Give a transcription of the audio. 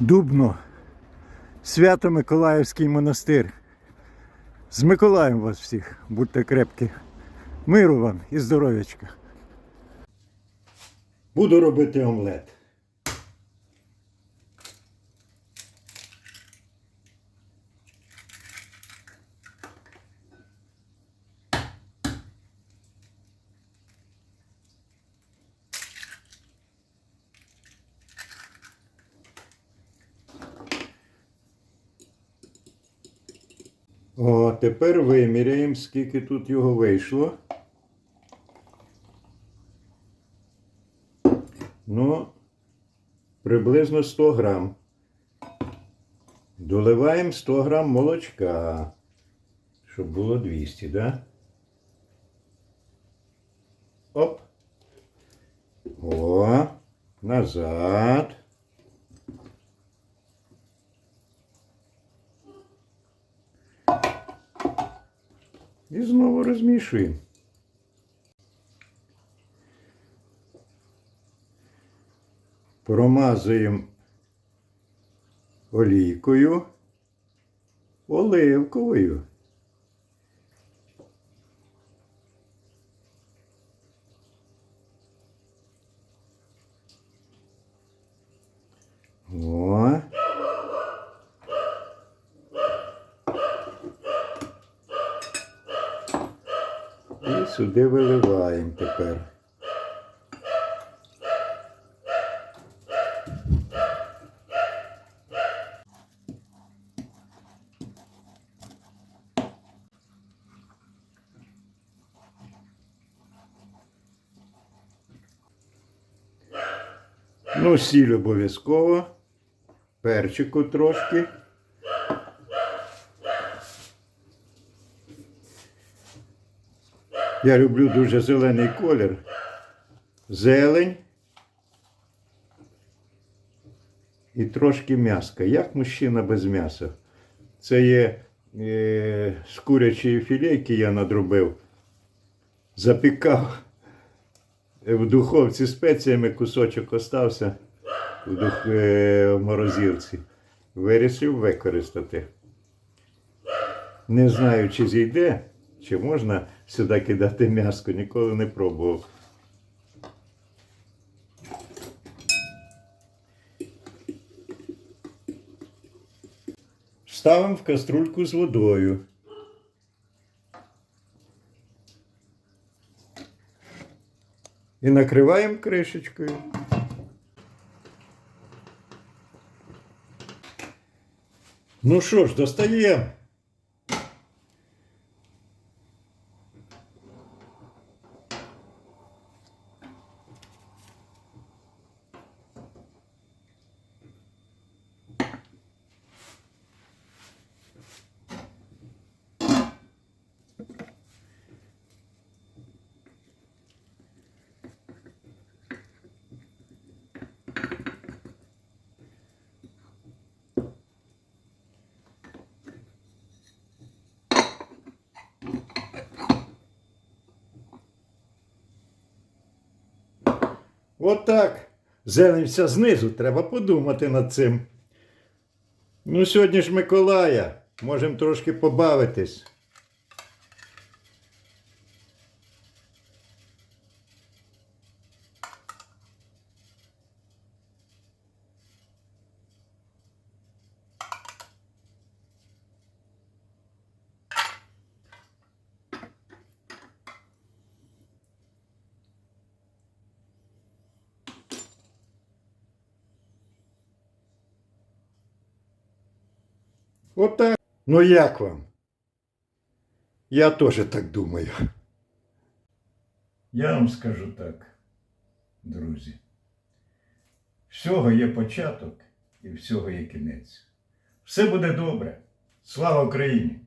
Дубно, Свято-Миколаївський монастир. З Миколаєм вас всіх, будьте крепкі. Миру вам і здоров'ячка. Буду робити омлет. О, тепер виміряємо, скільки тут його вийшло. Ну, приблизно 100 грам. Доливаємо 100 грам молочка, щоб було 200, да? Оп. О, назад. І знову розмішуємо. Промазуємо олійкою, оливковою. О. І сюди виливаємо тепер. Ну, сіль обов'язково, перчику трошки. Я люблю дуже зелений колір. Зелень. І трошки м'яска. Як мужчина без м'яса? Це є е, з курячої філейки я надробив. Запікав в духовці спеціями кусочок остався в, дух, е, в морозилці. Вирішив використати. Не знаю, чи зійде, чи можна сюди кидати м'яско, ніколи не пробував. Ставимо в каструльку з водою. І накриваємо кришечкою. Ну що ж, достаємо. Отак. Зеленця знизу, треба подумати над цим. Ну, сьогодні ж Миколая. Можемо трошки побавитись. Отак. Ну як вам? Я теж так думаю. Я вам скажу так, друзі. Всього є початок і всього є кінець. Все буде добре. Слава Україні!